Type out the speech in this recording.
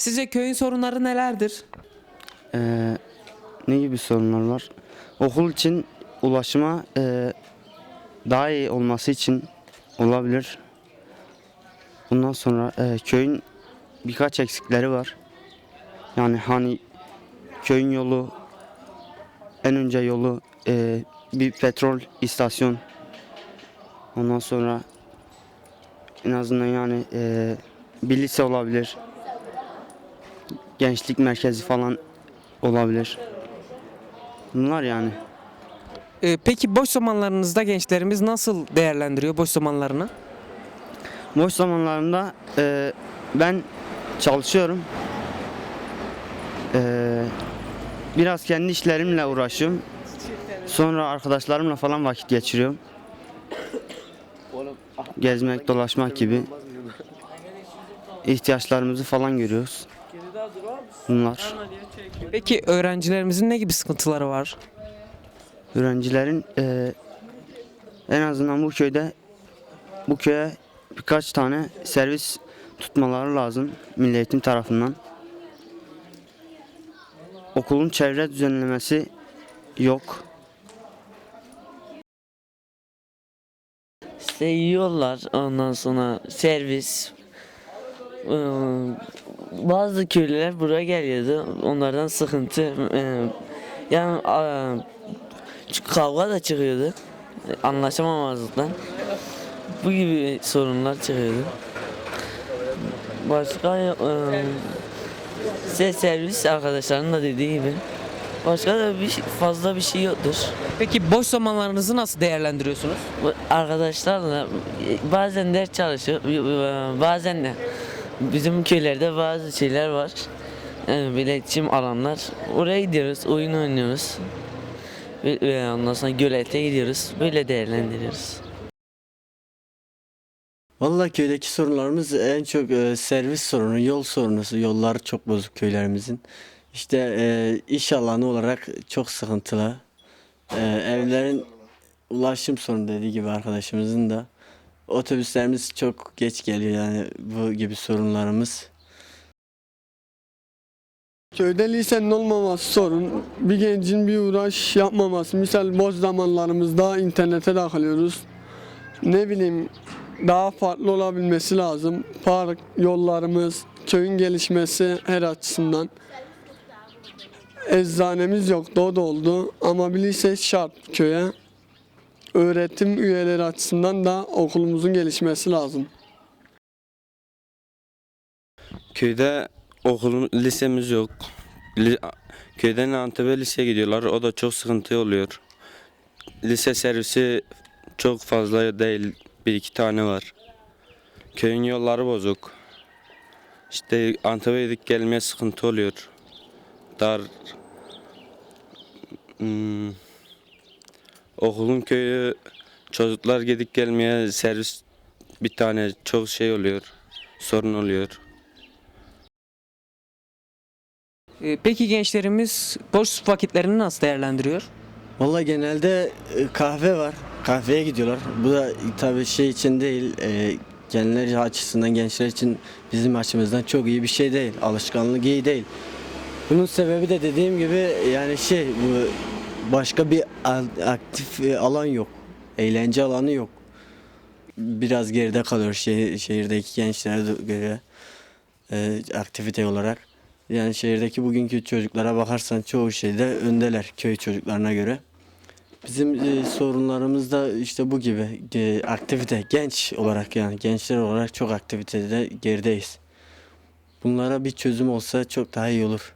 Sizce köyün sorunları nelerdir? Ee, ne gibi sorunlar var? Okul için ulaşıma e, daha iyi olması için olabilir. Bundan sonra e, köyün birkaç eksikleri var. Yani hani köyün yolu en önce yolu e, bir petrol istasyon. Ondan sonra en azından yani e, bir lise olabilir. Gençlik merkezi falan olabilir. Bunlar yani. Ee, peki boş zamanlarınızda gençlerimiz nasıl değerlendiriyor boş zamanlarını? Boş zamanlarımda e, ben çalışıyorum. E, biraz kendi işlerimle uğraşıyorum. Sonra arkadaşlarımla falan vakit geçiriyorum. Gezmek, dolaşmak gibi. ihtiyaçlarımızı falan görüyoruz. Bunlar. Peki öğrencilerimizin ne gibi sıkıntıları var? öğrencilerin eee, en azından bu köyde bu köye birkaç tane servis tutmaları lazım Milli Eğitim tarafından. Okulun çevre düzenlemesi yok. İşte yollar, ondan sonra servis. Ee, Bazı köylüler buraya geliyordu. Onlardan sıkıntı. ee, Yani çünkü kavga da çıkıyordu. Anlaşamamazlıktan. Bu gibi sorunlar çıkıyordu. Başka işte servis arkadaşlarının da dediği gibi. Başka da bir şey- fazla bir şey yoktur. Peki boş zamanlarınızı nasıl değerlendiriyorsunuz? Bu Arkadaşlarla e, bazen ders çalışıyor, e, bazen de bizim köylerde bazı şeyler var. Yani iletişim alanlar. Oraya gidiyoruz, oyun oynuyoruz. Ve ve ondan sonra gölete gidiyoruz. Böyle değerlendiriyoruz. Vallahi köydeki sorunlarımız en çok e, servis sorunu, yol sorunu. Yollar çok bozuk köylerimizin. İşte e, iş alanı olarak çok sıkıntılı. E, evlerin ulaşım sorunu dediği gibi arkadaşımızın da. Otobüslerimiz çok geç geliyor yani bu gibi sorunlarımız. Köyde lisenin olmaması sorun. Bir gencin bir uğraş yapmaması. Misal boş zamanlarımızda internete takılıyoruz. Ne bileyim daha farklı olabilmesi lazım. Park, yollarımız, köyün gelişmesi her açısından. Eczanemiz yoktu, o da oldu. Ama bir lise şart köye. Öğretim üyeleri açısından da okulumuzun gelişmesi lazım. Köyde okulum, lisemiz yok. Köyden Antep'e liseye gidiyorlar. O da çok sıkıntı oluyor. Lise servisi çok fazla değil. Bir iki tane var. Köyün yolları bozuk. İşte Antep'e gidip gelmeye sıkıntı oluyor. Dar hmm, okulun köyü çocuklar gidip gelmeye servis bir tane çok şey oluyor. Sorun oluyor. Ee, peki gençlerimiz boş vakitlerini nasıl değerlendiriyor? Vallahi genelde e, kahve var. Kahveye gidiyorlar. Bu da tabii şey için değil, e, gençler açısından gençler için bizim açımızdan çok iyi bir şey değil. Alışkanlık iyi değil. Bunun sebebi de dediğim gibi yani şey bu başka bir aktif e, alan yok. Eğlence alanı yok. Biraz geride kalıyor şehir, şehirdeki gençlere göre e, aktivite olarak. Yani şehirdeki bugünkü çocuklara bakarsan çoğu şeyde öndeler köy çocuklarına göre. Bizim e, sorunlarımız da işte bu gibi E, aktivite genç olarak yani gençler olarak çok aktivitede gerideyiz. Bunlara bir çözüm olsa çok daha iyi olur.